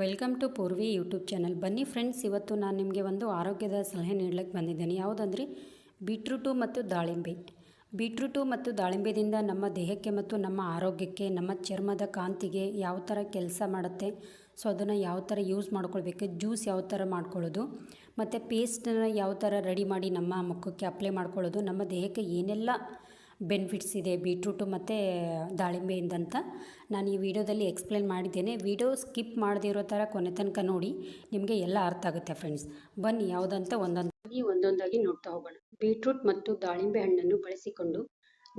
Welcome to Purvi YouTube channel. ಬನ್ನಿ friends, ಇವತ್ತು ನಾನು ನಿಮಗೆ ಒಂದು ಆರೋಗ್ಯದ ಸಲಹೆ ನೀಡಲಿಕ್ಕೆ ಬಂದಿದ್ದೇನೆ. ಯಾವುದಂದ್ರೆ? ಬೀಟ್ರೂಟು ಮತ್ತು ದಾಳಿಂಬೆ. ಬೀಟ್ರೂಟು ಮತ್ತು ದಾಳಿಂಬೆದಿಂದ ನಮ್ಮ ದೇಹಕ್ಕೆ ಮತ್ತು ನಮ್ಮ ಆರೋಗ್ಯಕ್ಕೆ, ನಮ್ಮ ಚರ್ಮದ ಕಾಂತಿಗೆ ಯಾವ ಥರ ಕೆಲಸ ಮಾಡುತ್ತೆ, ಸೊ ಅದನ್ನು ಯಾವ ಥರ ಯೂಸ್ ಮಾಡ್ಕೊಳ್ಬೇಕು, ಜ್ಯೂಸ್ ಯಾವ ಥರ ಮಾಡ್ಕೊಳ್ಳೋದು, ಮತ್ತು ಪೇಸ್ಟನ್ನು ಯಾವ ಥರ ರೆಡಿ ಮಾಡಿ ನಮ್ಮ ಮುಖಕ್ಕೆ ಅಪ್ಲೈ ಮಾಡ್ಕೊಳ್ಳೋದು, ನಮ್ಮ ದೇಹಕ್ಕೆ ಏನೆಲ್ಲ ಬೆನಿಫಿಟ್ಸ್ ಇದೆ, ಬೀಟ್ರೂಟು ಮತ್ತು ದಾಳಿಂಬೆಯಿಂದಂತ. ನಾನು ಈ ವಿಡಿಯೋದಲ್ಲಿ ಎಕ್ಸ್ಪ್ಲೇನ್ ಮಾಡಿದ್ದೇನೆ. ವಿಡಿಯೋ ಸ್ಕಿಪ್ ಮಾಡದಿರೋ ಥರ ಕೊನೆ ತನಕ ನೋಡಿ. ನಿಮಗೆ ಎಲ್ಲ ಅರ್ಥ ಆಗುತ್ತೆ ಫ್ರೆಂಡ್ಸ್. ಬನ್ನಿ, ಯಾವುದಂತ ಒಂದೊಂದು. ಒಂದೊಂದಾಗಿ ನೋಡ್ತಾ ಹೋಗೋಣ. ಬೀಟ್ರೂಟ್ ಮತ್ತು ದಾಳಿಂಬೆ ಹಣ್ಣನ್ನು ಬಳಸಿಕೊಂಡು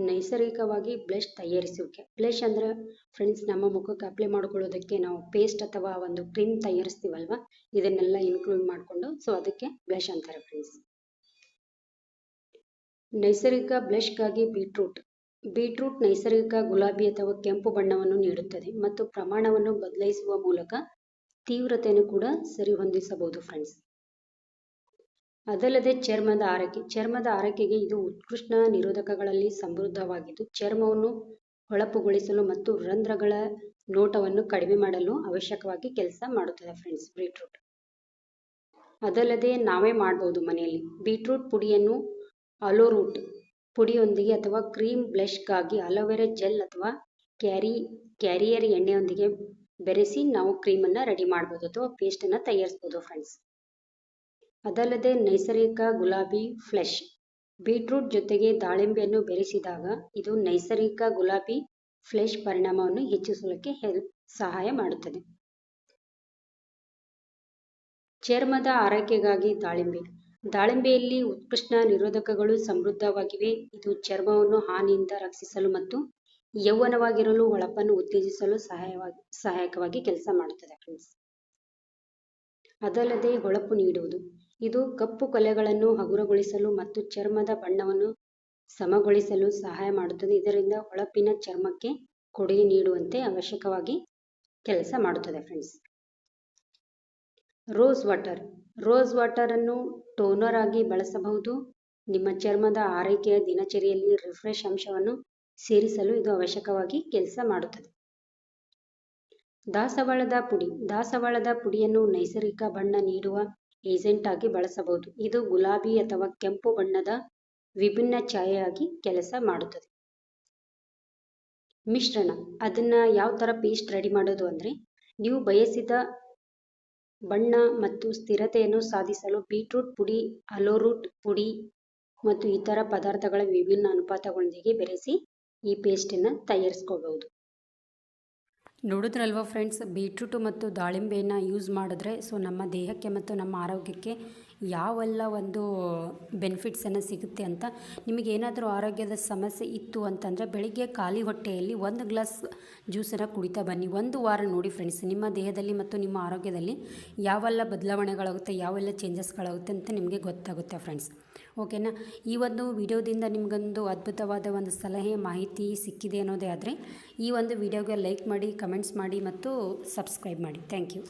ನೈಸರ್ಗಿಕವಾಗಿ ಬ್ಲಷ್ ತಯಾರಿಸುವಿಕೆ. ಬ್ಲಷ್ ಅಂದರೆ ಫ್ರೆಂಡ್ಸ್, ನಮ್ಮ ಮುಖಕ್ಕೆ ಅಪ್ಲೈ ಮಾಡ್ಕೊಳ್ಳೋದಕ್ಕೆ ನಾವು ಪೇಸ್ಟ್ ಅಥವಾ ಒಂದು ಕ್ರೀಮ್ ತಯಾರಿಸ್ತೀವಲ್ವ? ಇದನ್ನೆಲ್ಲ ಇನ್ಕ್ಲೂಡ್ ಮಾಡಿಕೊಂಡು ಸೊ ಅದಕ್ಕೆ ಬ್ಲಷ್ ಅಂತಾರೆ ಫ್ರೆಂಡ್ಸ್. ನೈಸರ್ಗಿಕ ಬ್ಲಷ್ಗಾಗಿ ಬೀಟ್ರೂಟ್. ಬೀಟ್ರೂಟ್ ನೈಸರ್ಗಿಕ ಗುಲಾಬಿ ಅಥವಾ ಕೆಂಪು ಬಣ್ಣವನ್ನು ನೀಡುತ್ತದೆ ಮತ್ತು ಪ್ರಮಾಣವನ್ನು ಬದಲಾಯಿಸುವ ಮೂಲಕ ತೀವ್ರತೆಯನ್ನು ಕೂಡ ಸರಿಹೊಂದಿಸಬಹುದು ಫ್ರೆಂಡ್ಸ್ ಅದಲ್ಲದೆ ಚರ್ಮದ ಆರೈಕೆ. ಚರ್ಮದ ಆರೈಕೆಗೆ ಇದು ಉತ್ಕೃಷ್ಟ ನಿರೋಧಕಗಳಲ್ಲಿ ಸಮೃದ್ಧವಾಗಿದ್ದು, ಚರ್ಮವನ್ನು ಹೊಳಪುಗೊಳಿಸಲು ಮತ್ತು ರಂಧ್ರಗಳ ನೋಟವನ್ನು ಕಡಿಮೆ ಮಾಡಲು ಅವಶ್ಯಕವಾಗಿ ಕೆಲಸ ಮಾಡುತ್ತದೆ ಫ್ರೆಂಡ್ಸ್ ಬೀಟ್ರೂಟ್. ಅದಲ್ಲದೆ ನಾವೇ ಮಾಡಬಹುದು ಮನೆಯಲ್ಲಿ. ಬೀಟ್ರೂಟ್ ಪುಡಿಯನ್ನು ಅಲೋರೂಟ್ ಪುಡಿಯೊಂದಿಗೆ ಅಥವಾ ಕ್ರೀಮ್ ಬ್ಲಷ್ಗಾಗಿ ಅಲೋವೆರಾ ಜೆಲ್ ಅಥವಾ ಕ್ಯಾರಿ, ಕ್ಯಾರಿಯರ್ ಎಣ್ಣೆಯೊಂದಿಗೆ ಬೆರೆಸಿ ನಾವು ಕ್ರೀಮನ್ನು ರೆಡಿ ಮಾಡ್ಬೋದು ಅಥವಾ ಪೇಸ್ಟನ್ನು ತಯಾರಿಸ್ಬೋದು ಫ್ರೆಂಡ್ಸ್ ಅದಲ್ಲದೆ ನೈಸರ್ಗಿಕ ಗುಲಾಬಿ ಫ್ಲೆಶ್. ಬೀಟ್ರೂಟ್ ಜೊತೆಗೆ ದಾಳಿಂಬೆಯನ್ನು ಬೆರೆಸಿದಾಗ ಇದು ನೈಸರ್ಗಿಕ ಗುಲಾಬಿ ಫ್ಲೆಶ್ ಪರಿಣಾಮವನ್ನು ಹೆಚ್ಚಿಸಲಿಕ್ಕೆ ಹೆಲ್ಪ್, ಸಹಾಯ ಮಾಡುತ್ತದೆ. ಚರ್ಮದ ಆರೈಕೆಗಾಗಿ ದಾಳಿಂಬೆ. ದಾಳಿಂಬೆಯಲ್ಲಿ ಉತ್ಕೃಷ್ಟ ನಿರೋಧಕಗಳು ಸಮೃದ್ಧವಾಗಿವೆ. ಇದು ಚರ್ಮವನ್ನು ಹಾನಿಯಿಂದ ರಕ್ಷಿಸಲು ಮತ್ತು ಯೌವನವಾಗಿರಲು ಹೊಳಪನ್ನು ಉತ್ತೇಜಿಸಲು ಸಹಾಯವಾಗಿ, ಸಹಾಯಕವಾಗಿ ಕೆಲಸ ಮಾಡುತ್ತದೆ ಫ್ರೆಂಡ್ಸ್. ಅದಲ್ಲದೆ ಹೊಳಪು ನೀಡುವುದು. ಇದು ಕಪ್ಪು ಕೊಲೆಗಳನ್ನು ಹಗುರಗೊಳಿಸಲು ಮತ್ತು ಚರ್ಮದ ಬಣ್ಣವನ್ನು ಸಮಗೊಳಿಸಲು ಸಹಾಯ ಮಾಡುತ್ತದೆ. ಇದರಿಂದ ಹೊಳಪಿನ ಚರ್ಮಕ್ಕೆ ಕೊಡುಗೆ ನೀಡುವಂತೆ ಅವಶ್ಯಕವಾಗಿ ಕೆಲಸ ಮಾಡುತ್ತದೆ friends. Rose water. Rose water ಅನ್ನು ಟೋನರ್ ಆಗಿ ಬಳಸಬಹುದು. ನಿಮ್ಮ ಚರ್ಮದ ಆರೈಕೆಯ ದಿನಚರಿಯಲ್ಲಿ ರಿಫ್ರೆಶ್ ಅಂಶವನ್ನು ಸೇರಿಸಲು ಇದು ಅವಶ್ಯಕವಾಗಿ ಕೆಲಸ ಮಾಡುತ್ತದೆ. ದಾಸವಾಳದ ಪುಡಿ. ದಾಸವಾಳದ ಪುಡಿಯನ್ನು ನೈಸರ್ಗಿಕ ಬಣ್ಣ ನೀಡುವ ಏಜೆಂಟ್ ಆಗಿ ಬಳಸಬಹುದು. ಇದು ಗುಲಾಬಿ ಅಥವಾ ಕೆಂಪು ಬಣ್ಣದ ವಿಭಿನ್ನ ಛಾಯೆಯಾಗಿ ಕೆಲಸ ಮಾಡುತ್ತದೆ. ಮಿಶ್ರಣ. ಅದನ್ನ ಯಾವ ತರ ಪೇಸ್ಟ್ ರೆಡಿ ಮಾಡೋದು ಅಂದ್ರೆ, ನೀವು ಬಯಸಿದ ಬಣ್ಣ ಮತ್ತು ಸ್ಥಿರತೆಯನ್ನು ಸಾಧಿಸಲು ಬೀಟ್ರೂಟ್ ಪುಡಿ, ಅಲೋರೂಟ್ ಪುಡಿ ಮತ್ತು ಇತರ ಪದಾರ್ಥಗಳ ವಿಭಿನ್ನ ಅನುಪಾತಗಳೊಂದಿಗೆ ಬೆರೆಸಿ ಈ ಪೇಸ್ಟನ್ನು ತಯಾರಿಸ್ಕೋಬಹುದು. ನೋಡಿದ್ರಲ್ವ ಫ್ರೆಂಡ್ಸ್, ಬೀಟ್ರೂಟು ಮತ್ತು ದಾಳಿಂಬೆಯನ್ನು ಯೂಸ್ ಮಾಡಿದ್ರೆ ಸೊ ನಮ್ಮ ದೇಹಕ್ಕೆ ಮತ್ತು ನಮ್ಮ ಆರೋಗ್ಯಕ್ಕೆ ಯಾವೆಲ್ಲ ಒಂದು ಬೆನಿಫಿಟ್ಸನ್ನು ಸಿಗುತ್ತೆ ಅಂತ ನಿಮಗೆ ಏನಾದರೂ ಆರೋಗ್ಯದ ಸಮಸ್ಯೆ ಇತ್ತು ಅಂತಂದರೆ ಬೆಳಿಗ್ಗೆ ಖಾಲಿ ಹೊಟ್ಟೆಯಲ್ಲಿ ಒಂದು ಗ್ಲಾಸ್ ಜ್ಯೂಸನ್ನು ಕುಡಿತಾ ಬನ್ನಿ. ಒಂದು ವಾರ ನೋಡಿ ಫ್ರೆಂಡ್ಸ್ ನಿಮ್ಮ ದೇಹದಲ್ಲಿ ಮತ್ತು ನಿಮ್ಮ ಆರೋಗ್ಯದಲ್ಲಿ ಯಾವೆಲ್ಲ ಬದಲಾವಣೆಗಳಾಗುತ್ತೆ, ಯಾವೆಲ್ಲ ಚೇಂಜಸ್ಗಳಾಗುತ್ತೆ ಅಂತ ನಿಮಗೆ ಗೊತ್ತಾಗುತ್ತೆ ಫ್ರೆಂಡ್ಸ್ ಓಕೆನಾ ಈ ಒಂದು ವಿಡಿಯೋದಿಂದ ನಿಮಗೊಂದು ಅದ್ಭುತವಾದ ಒಂದು ಸಲಹೆ, ಮಾಹಿತಿ ಸಿಕ್ಕಿದೆ ಅನ್ನೋದೇ ಆದರೆ ಈ ಒಂದು ವಿಡಿಯೋಗೆ ಲೈಕ್ ಮಾಡಿ ಕಮೆಂಟ್ಸ್ ಮಾಡಿ ಮತ್ತು ಸಬ್ಸ್ಕ್ರೈಬ್ ಮಾಡಿ. Thank you